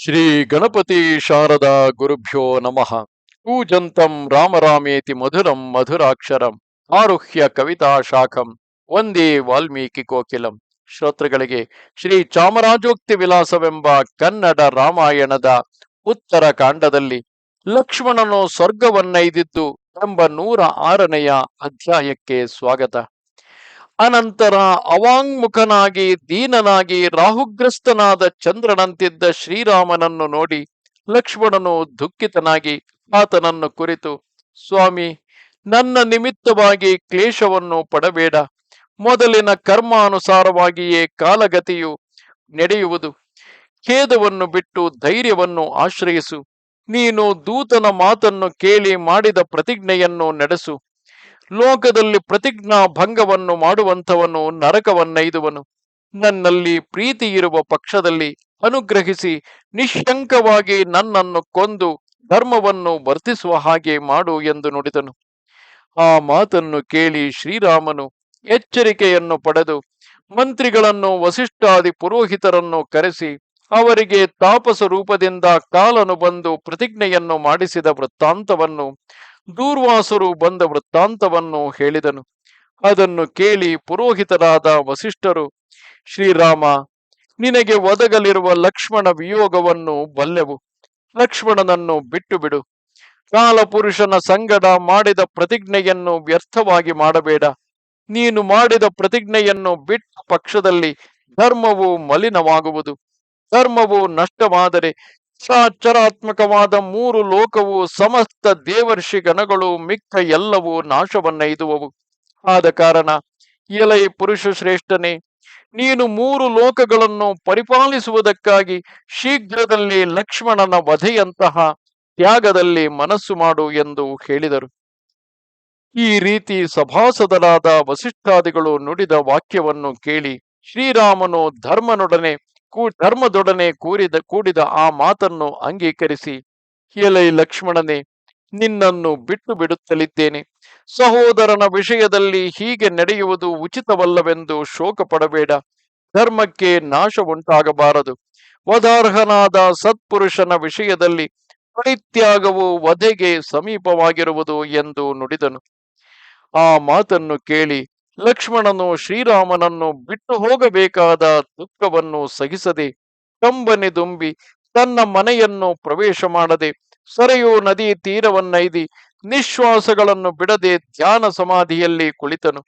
ಶ್ರೀ ಗಣಪತಿ ಶಾರದಾ ಗುರುಭ್ಯೋ ನಮಃ. ಕೂಜಂತಂ ರಾಮರಾಮೇತಿ ಮಧುರಂ ಮಧುರಾಕ್ಷರಂ ಆರುಹ್ಯ ಕವಿತಾ ಶಾಖಂ ಒಂದೇ ವಾಲ್ಮೀಕಿ ಕೋಕಿಲಂ. ಶ್ರೋತೃಗಳಿಗೆ ಶ್ರೀ ಚಾಮರಾಜೋಕ್ತಿ ವಿಲಾಸವೆಂಬ ಕನ್ನಡ ರಾಮಾಯಣದ ಉತ್ತರ ಕಾಂಡದಲ್ಲಿ ಲಕ್ಷ್ಮಣನು ಸ್ವರ್ಗವನ್ನೈದಿದ್ದು ಎಂಬ ನೂರ ಆರನೆಯ ಅಧ್ಯಾಯಕ್ಕೆ ಸ್ವಾಗತ. ಅನಂತರ ಅವಾಂಗ್ಮುಖನಾಗಿ ದೀನನಾಗಿ ರಾಹುಗ್ರಸ್ತನಾದ ಚಂದ್ರನಂತಿದ್ದ ಶ್ರೀರಾಮನನ್ನು ನೋಡಿ ಲಕ್ಷ್ಮಣನು ದುಃಖಿತನಾಗಿ ಆತನನ್ನು ಕುರಿತು, ಸ್ವಾಮಿ, ನನ್ನ ನಿಮಿತ್ತವಾಗಿ ಕ್ಲೇಶವನ್ನು ಪಡಬೇಡ. ಮೊದಲಿನ ಕರ್ಮಾನುಸಾರವಾಗಿಯೇ ಕಾಲಗತಿಯು ನಡೆಯುವುದು. ಖೇದವನ್ನು ಬಿಟ್ಟು ಧೈರ್ಯವನ್ನು ಆಶ್ರಯಿಸು. ನೀನು ದೂತನ ಮಾತನ್ನು ಕೇಳಿ ಮಾಡಿದ ಪ್ರತಿಜ್ಞೆಯನ್ನು ನಡೆಸು. ಲೋಕದಲ್ಲಿ ಪ್ರತಿಜ್ಞಾ ಭಂಗವನ್ನು ಮಾಡುವಂಥವನು, ನರಕವನ್ನೈದುವನು. ನನ್ನಲ್ಲಿ ಪ್ರೀತಿ ಇರುವ ಪಕ್ಷದಲ್ಲಿ ಅನುಗ್ರಹಿಸಿ, ನಿಶಂಕವಾಗಿ ನನ್ನನ್ನು ಕೊಂದು ಧರ್ಮವನ್ನು ವರ್ತಿಸುವ ಹಾಗೆ ಮಾಡು ಎಂದು ನುಡಿದನು. ಆ ಮಾತನ್ನು ಕೇಳಿ ಶ್ರೀರಾಮನು ಎಚ್ಚರಿಕೆಯನ್ನು ಪಡೆದು, ಮಂತ್ರಿಗಳನ್ನು, ವಸಿಷ್ಠಾದಿ ಪುರೋಹಿತರನ್ನು ಕರೆಸಿ, ಅವರಿಗೆ ತಾಪಸ ರೂಪದಿಂದ ಕಾಲನು ಬಂದು ಪ್ರತಿಜ್ಞೆಯನ್ನು ಮಾಡಿಸಿದ ವೃತ್ತಾಂತವನ್ನು ದೂರ್ವಾಸರು ಬಂದ ವೃತ್ತಾಂತವನ್ನು ಹೇಳಿದನು. ಅದನ್ನು ಕೇಳಿ ಪುರೋಹಿತರಾದ ವಸಿಷ್ಠರು, ಶ್ರೀರಾಮ, ನಿನಗೆ ಒದಗಲಿರುವ ಲಕ್ಷ್ಮಣ ವಿಯೋಗವನ್ನು ಬಲ್ಲೆವು. ಲಕ್ಷ್ಮಣನನ್ನು ಬಿಟ್ಟು ಬಿಡು ಕಾಲಪುರುಷನ ಸಂಗಡ ಮಾಡಿದ ಪ್ರತಿಜ್ಞೆಯನ್ನು ವ್ಯರ್ಥವಾಗಿ ಮಾಡಬೇಡ. ನೀನು ಮಾಡಿದ ಪ್ರತಿಜ್ಞೆಯನ್ನು ಬಿಟ್ಟ ಪಕ್ಷದಲ್ಲಿ ಧರ್ಮವು ಮಲಿನವಾಗುವುದು. ಧರ್ಮವು ನಷ್ಟವಾದರೆ ಸಾಚರಾತ್ಮಕವಾದ ಮೂರು ಲೋಕವು, ಸಮಸ್ತ ದೇವರ್ಷಿ ಗಣಗಳು ಮಿಕ್ಕ ಎಲ್ಲವೂ ನಾಶವನ್ನೈದುವವು. ಆದ ಕಾರಣ, ಎಲೈ ಪುರುಷ ಶ್ರೇಷ್ಠನೇ ನೀನು ಮೂರು ಲೋಕಗಳನ್ನು ಪರಿಪಾಲಿಸುವುದಕ್ಕಾಗಿ ಶೀಘ್ರದಲ್ಲಿ ಲಕ್ಷ್ಮಣನ ವಧೆಯಂತಹ ತ್ಯಾಗದಲ್ಲಿ ಮನಸ್ಸು ಮಾಡು ಎಂದು ಹೇಳಿದರು. ಈ ರೀತಿ ಸಭಾಸದರಾದ ವಸಿಷ್ಠಾದಿಗಳು ನುಡಿದ ವಾಕ್ಯವನ್ನು ಕೇಳಿ ಶ್ರೀರಾಮನು ಧರ್ಮನೊಡನೆ ಧರ್ಮದೊಡನೆ ಕೂರಿದ, ಕೂಡಿದ ಆ ಮಾತನ್ನು ಅಂಗೀಕರಿಸಿ ಎಲೈ ಲಕ್ಷ್ಮಣನೇ, ನಿನ್ನನ್ನು ಬಿಟ್ಟು ಬಿಡುತ್ತಲಿದ್ದೇನೆ. ಸಹೋದರನ ವಿಷಯದಲ್ಲಿ ಹೀಗೆ ನಡೆಯುವುದು ಉಚಿತವಲ್ಲವೆಂದು ಶೋಕ ಪಡಬೇಡ ಧರ್ಮಕ್ಕೆ ನಾಶ ಉಂಟಾಗಬಾರದು ವಧಾರ್ಹನಾದ ಸತ್ಪುರುಷನ ವಿಷಯದಲ್ಲಿ ಪರಿತ್ಯಾಗವು ವಧೆಗೆ ಸಮೀಪವಾಗಿರುವುದು ಎಂದು ನುಡಿದನು. ಆ ಮಾತನ್ನು ಕೇಳಿ ಲಕ್ಷ್ಮಣನು ಶ್ರೀರಾಮನನ್ನು ಬಿಟ್ಟು ಹೋಗಬೇಕಾದ ದುಃಖವನ್ನು ಸಹಿಸದೆ ಕಂಬನೆ ದುಂಬಿ ತನ್ನ ಮನೆಯನ್ನು ಪ್ರವೇಶ ಮಾಡದೆ ಸರೆಯೋ ನದಿ ತೀರವನ್ನೈದಿ ನಿಶ್ವಾಸಗಳನ್ನು ಬಿಡದೆ ಧ್ಯಾನ ಸಮಾಧಿಯಲ್ಲಿ ಕುಳಿತನು.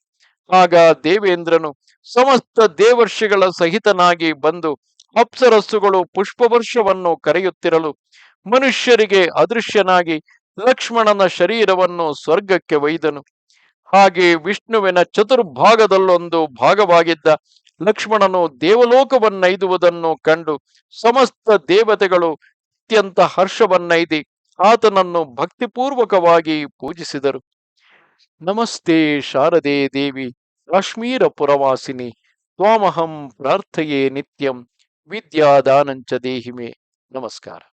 ಆಗ ದೇವೇಂದ್ರನು ಸಮಸ್ತ ದೇವರ್ಷಿಗಳ ಸಹಿತನಾಗಿ ಬಂದು ಅಪ್ಸರಸ್ಸುಗಳು ಪುಷ್ಪವರ್ಷವನ್ನು ಕರೆಯುತ್ತಿರಲು ಮನುಷ್ಯರಿಗೆ ಅದೃಶ್ಯನಾಗಿ ಲಕ್ಷ್ಮಣನ ಶರೀರವನ್ನು ಸ್ವರ್ಗಕ್ಕೆ ಒಯ್ದನು. ಹಾಗೆ ವಿಷ್ಣುವಿನ ಚತುರ್ಭಾಗದಲ್ಲೊಂದು ಭಾಗವಾಗಿದ್ದ ಲಕ್ಷ್ಮಣನು ದೇವಲೋಕವನ್ನೈದುವುದನ್ನು ಕಂಡು ಸಮಸ್ತ ದೇವತೆಗಳು ಅತ್ಯಂತ ಹರ್ಷವನ್ನೈದಿ ಆತನನ್ನು ಭಕ್ತಿಪೂರ್ವಕವಾಗಿ ಪೂಜಿಸಿದರು. ನಮಸ್ತೆ ಶಾರದೆ ದೇವಿ ಕಾಶ್ಮೀರ ಪುರವಾಸಿನಿ ತ್ವಾಮಹಂ ಪ್ರಾರ್ಥೆಯೇ ನಿತ್ಯಂ, ವಿದ್ಯಾದಾನಂಚ ದೇಹಿಮೆ. ನಮಸ್ಕಾರ.